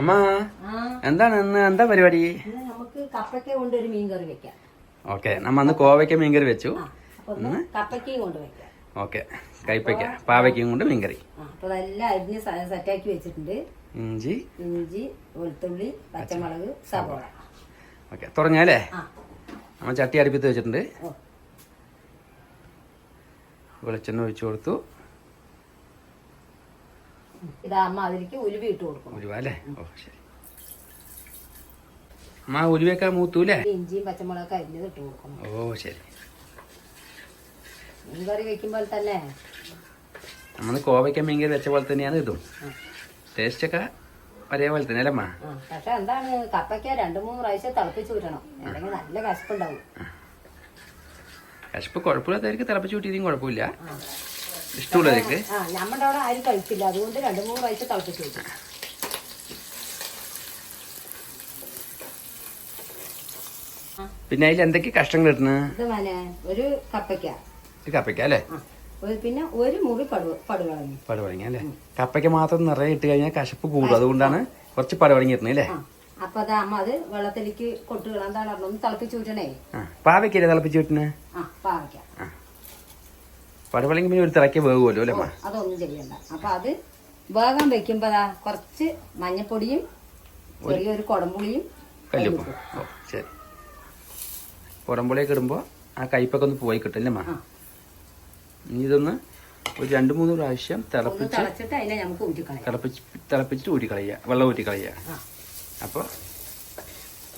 അമ്മ എന്താണ് ഇന്ന്? എന്താ പരിപാടി? നമുക്ക് കപ്പയ്ക്ക കൊണ്ട് ഒരു മീൻ കറി വെക്കാം. ഓക്കെ നമ്മ അന്ന് കോവയ്ക്ക മീൻകറി വെച്ചു. കപ്പയ്ക്കയും കൊണ്ട് വെക്കാം. ഓക്കെ കൈപ്പയ്ക്ക പാവയ്ക്കയും കൊണ്ട് മീൻകറി. ആ അപ്പൊ അതെല്ലാം അരിഞ്ഞ് സെറ്റാക്കി വെച്ചിട്ടുണ്ട്. ഇഞ്ചി. ഇഞ്ചി വെളുത്തുള്ളി പച്ചമുളക് സവോള. ഓക്കെ തുടങ്ങിയാലേ? നമ്മൾ ചട്ടി അടുപ്പിത്ത് വെച്ചിട്ടുണ്ട്. വെളിച്ചെണ്ണ ഒഴിച്ചു കൊടുത്തു. ഇതാ അമ്മ അതിലേക്ക് ഉലുവി ഇട്ട് കൊടുക്കണം അല്ലേ? ഓ ശരി. അമ്മ ഉരുവയൊക്കെ മൂത്തൂലേ ഇഞ്ചിയും പച്ചമുളകൊക്കെ അരിഞ്ഞത് ഇട്ട് കൊടുക്കണം ഓ ശരി. മീൻ കറി വെക്കുമ്പോൾ തന്നെ. നമ്മൾ കോവയ്ക്ക മീൻകറി വെച്ച പോലെ തന്നെയാണ് ഇതും. ആ. ടേസ്റ്റ് ഒക്കെ ഒരേപോലെ തന്നെ അല്ലേ അമ്മ? പക്ഷെ എന്താണ് കപ്പയ്ക്ക രണ്ട് മൂന്ന് പ്രാവശ്യം തിളപ്പിച്ച് വിടണം അല്ലെങ്കിൽ നല്ല കശപ്പുണ്ടാവും. കശപ്പ് കുഴപ്പമില്ലാത്തവർക്ക് തിളപ്പിച്ച് കൂട്ടിയതും കുഴപ്പമില്ല. ആ ഇഷ്ടമുള്ളവർക്ക് ആ നമ്മുടെ അവിടെ ആരും കഴിക്കില്ല അതുകൊണ്ട് രണ്ട് മൂന്ന് പ്രാവശ്യം തിളപ്പിച്ച് വിടും പിന്നെ അതിൽ എന്തൊക്കെ കഷ്ടങ്ങൾ ഇടുന്നു ഇത് മനെ ഒരു കപ്പയ്ക്ക. ഇത് കപ്പയ്ക്ക അല്ലേ? പിന്നെ ഒരു മുറി പടുവളങ്ങി. പടവളങ്ങ അല്ലേ? കപ്പയ്ക്ക മാത്രം നിറയെ ഇട്ട് കഴിഞ്ഞാൽ കശപ്പ് കൂടും. അതുകൊണ്ടാണ് കുറച്ച് പടവളങ്ങി ഇടുന്നത് അല്ലേ? അപ്പൊ അത് അമ്മ അത് വെള്ളത്തിലേക്ക് കൊട്ടുകളാൻ തളർന്നു തിളപ്പിച്ച് വിട്ടണേ പാവയ്ക്കല്ലേ തിളപ്പിച്ച് വിട്ടണേ ആ പാവയ്ക്ക. പടവളങ്ങി പിന്നെ ഒരു തിളക്കി വേകുമല്ലോ അല്ലേ അതൊന്നും ചെയ്യണ്ട. അപ്പൊ അത് വേഗം വെക്കുമ്പോ കുറച്ച് മഞ്ഞപ്പൊടിയും ചെറിയൊരു കുടംപുളിയും കല്ലുപ്പും. ഓ ശരി. ഇടുമ്പോൾ ആ കയ്പൊക്കെ ഒന്ന് പോയി കിട്ടും അല്ലേ ഇനി ഇതൊന്ന് ഒരു രണ്ട് മൂന്ന് പ്രാവശ്യം തിളപ്പിച്ച് തിളപ്പിച്ച് തിളപ്പിച്ചിട്ട് ഊറ്റിക്കളയുക വെള്ളം ഊറ്റിക്കളയുക അപ്പൊ അപ്പോൾ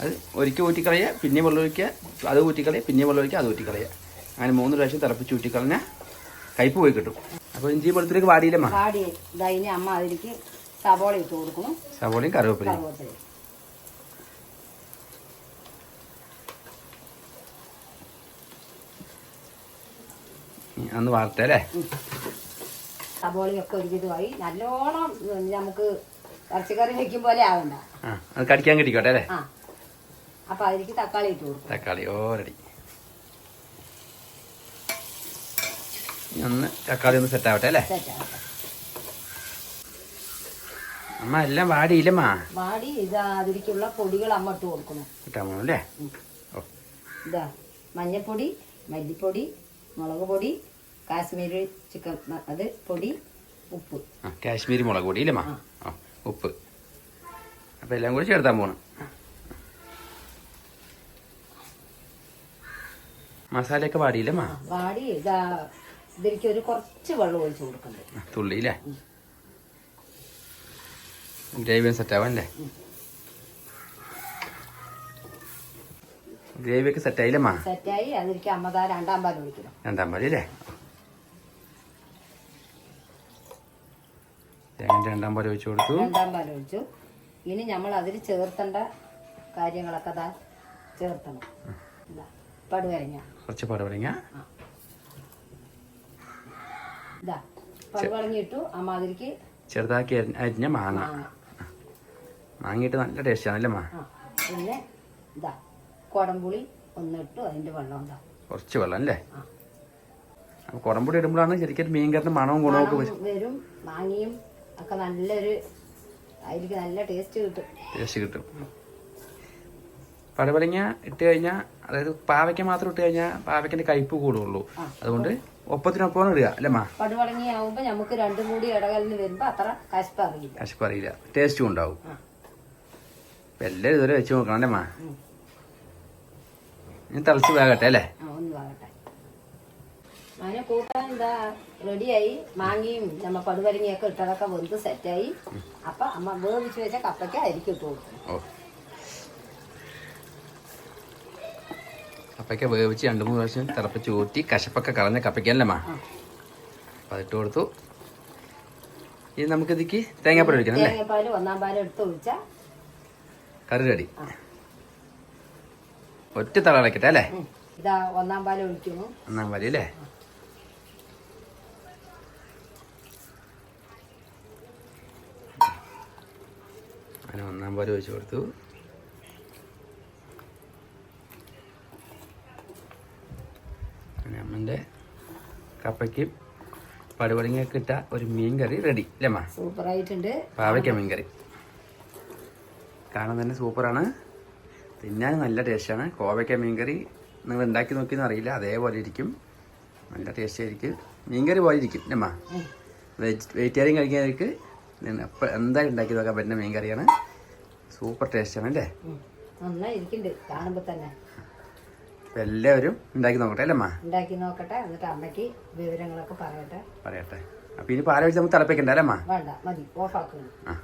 അത് ഒരിക്കൽ ഊറ്റിക്കളയുക പിന്നെ വെള്ളം ഒഴിക്കുക അത് ഊറ്റിക്കളയുക പിന്നെ വെള്ളം ഒഴിക്കുക അത് ഊറ്റിക്കളയുക അങ്ങനെ മൂന്ന് പ്രാവശ്യം തിളപ്പിച്ച് ഊറ്റിക്കളഞ്ഞാൽ കയ്പ് പോയി കിട്ടും. അപ്പൊ ഇഞ്ചി വെളുത്തിലേക്ക് വാടിയില്ലമ്മ വാടി. അമ്മ അതിലേക്ക് സവോള ഇട്ട് കൊടുക്കണം സവോളയും കറിവേപ്പിലയും. കറുവത്തിൽ അന്ന് വാർത്ത അല്ലേ? സവോളയൊക്കെ ഒരു വിധമായി നല്ലോണം നമുക്ക് ഇറച്ചിക്കറി വെക്കും പോലെ ആവണ്ട. അത് കടിക്കാൻ കിട്ടിക്കോട്ടെ അല്ലേ? അപ്പൊ അതിലേക്ക് തക്കാളി ഇട്ട് കൊടുക്കും. തക്കാളി ഓ റെഡി ഇനി ഒന്ന് തക്കാളി ഒന്ന് സെറ്റ് ആവട്ടെ അല്ലേ അമ്മ എല്ലാം വാടിയില്ലമ്മാ വാടി ഇതാതിരിക്കുള്ള പൊടികൾ അമ്മ ഇട്ട് കൊടുക്കണം പോകണം അല്ലേ? ഇതാ മഞ്ഞപ്പൊടി മല്ലിപ്പൊടി മുളക് പൊടി കാശ്മീരി ചിക്കൻ അത് പൊടി ഉപ്പ്. കാശ്മീരി മുളക് പൊടി ഇല്ലമ്മ ഉപ്പ്. അപ്പം എല്ലാം കൂടി ചേർത്താൻ പോകണം മസാലയൊക്കെ വാടിയില്ലമ്മ വാടി ഇതാ ഇതിലേക്ക് ഒരു കുറച്ച് വെള്ളം ഒഴിച്ച് കൊടുക്കണ്ടേ? തുള്ളി അല്ലേ ഗ്രേവി സെറ്റ് ആവാനല്ലേ ഗ്രേവി ഒക്കെ സെറ്റ് ആയില്ലേ സെറ്റ് ആയി. അതിലേക്ക് അമ്മതാ രണ്ടാം പാൽ ഒഴിക്കണം രണ്ടാം പാൽ അല്ലേ? രണ്ടാം പാൽ ഒഴിച്ചു കൊടുത്തു. രണ്ടാം പാൽ ഒഴിച്ചു. ഇനി നമ്മൾ അതിൽ ചേർത്തേണ്ട കാര്യങ്ങളൊക്കെ അതാ ചേർത്തണം. പടുവരങ്ങ കുറച്ച് പടവലങ്ങ ഇതാ പടുവളങ്ങി ഇട്ടു അമ്മ അതിലേക്ക് ചെറുതാക്കി അരിഞ്ഞ- മാങ്ങ. മാങ്ങ. മാങ്ങിയിട്ട് നല്ല ടേസ്റ്റ് ആണല്ലേ മാ പിന്നെ ഇതാ കുടംപുളി ഒന്നിട്ടു അതിന്റെ വെള്ളം ഉണ്ടാവും കുറച്ച് വെള്ളം അല്ലേ? ആ. അപ്പോൾ കുടംപൊടി ഇടുമ്പോഴാണ് ശരിക്കും മീൻ കറിന് മണവും ഗുണവും ഒക്കെ വരും. മാങ്ങയും ഒക്കെ നല്ലൊരു അതിലേക്ക് നല്ല ടേസ്റ്റ് കിട്ടും. ടേസ്റ്റ് കിട്ടും. പടവലങ്ങ ഇട്ട് കഴിഞ്ഞാൽ അതായത് പാവയ്ക്ക മാത്രം ഇട്ട് കഴിഞ്ഞാൽ പാവയ്ക്കന്റെ കയ്പ് കൂടുള്ളൂ. അതുകൊണ്ട് ഒപ്പത്തിനൊപ്പം ഇടുക അല്ലേ മാ പടുവളങ്ങി ആവുമ്പോ നമുക്ക് രണ്ടും കൂടി ഇടകലിന് വരുമ്പോ അത്ര കശപ്പ് അറിയില്ല. കശപ്പ് അറിയില്ല. ടേസ്റ്റും ഉണ്ടാവും. എല്ലാവരും ഇതുവരെ വെച്ച് നോക്കണം അല്ലേ മാ. ഇനി തിളച്ച് വേകട്ടെ അല്ലേ? അതിനെ കൂട്ടാൻ എന്താ റെഡിയായി. മാങ്ങയും നമ്മ പടുവരങ്ങിയൊക്കെ ഇട്ടതൊക്കെ വെന്ത് സെറ്റായി അപ്പൊ അമ്മ വേവിച്ച് വെച്ച കപ്പയ്ക്ക് അരിക്ക് ഇട്ട് കൊടുക്കും. കപ്പയ്ക്ക വേവിച്ച് രണ്ട് മൂന്ന് പ്രാവശ്യം തിളപ്പിച്ച് ഊറ്റി കശപ്പൊക്കെ കളഞ്ഞ കപ്പയ്ക്കല്ലേ മാ. അപ്പം അതിട്ട് കൊടുത്തു. ഇനി നമുക്കിതിക്ക് തേങ്ങാപ്പാൽ ഒഴിക്കണം അല്ലേ? ഒന്നാം പാൽ എടുത്ത് കറി റെഡി. ഒറ്റ തള അല്ലേ? ഇതാ ഒന്നാം പാൽ ഒഴിക്കുന്നു. ഒന്നാം മതി അല്ലേ അങ്ങനെ ഒന്നാം പാൽ ഒഴിച്ചു കൊടുത്തു അങ്ങനെ അമ്മന്റെ കപ്പയ്ക്കും പടുപടിങ്ങൊക്കെ ഇട്ട ഒരു മീൻ കറി റെഡി അല്ലേ സൂപ്പർ ആയിട്ടുണ്ട് പാവയ്ക്ക മീൻ കറി കാണാൻ തന്നെ സൂപ്പറാണ്. തിന്നാൻ നല്ല ടേസ്റ്റാണ്. കോവയ്ക്ക മീൻകറി നിങ്ങൾ ഉണ്ടാക്കി നോക്കിയെന്ന് അറിയില്ല. അതേപോലെ ഇരിക്കും. നല്ല ടേസ്റ്റ് ആയിരിക്കും. മീൻകറി പോലെ ഇരിക്കും അമ്മ? വെജ് വെജിറ്റേറിയൻ കഴിക്കുന്നവർക്ക് അപ്പം എന്തായാലും ഉണ്ടാക്കി നോക്കാൻ പറ്റുന്ന മീൻ കറിയാണ് സൂപ്പർ ടേസ്റ്റാണ് അല്ലേ? ഉം. കാണുമ്പോൾ തന്നെ. എല്ലാവരും ഉണ്ടാക്കി നോക്കട്ടെ അല്ലേ അമ്മ? ഉണ്ടാക്കി നോക്കട്ടെ എന്നിട്ട് അമ്മയ്ക്ക് വിവരങ്ങളൊക്കെ പറയട്ടെ. പറയട്ടെ. അപ്പൊ ഇനി പാലൊഴിച്ച് നമുക്ക് തിളപ്പിക്കണ്ടല്ലേ അമ്മ? വേണ്ട മതി. ഓഫാക്കുന്നു ആ.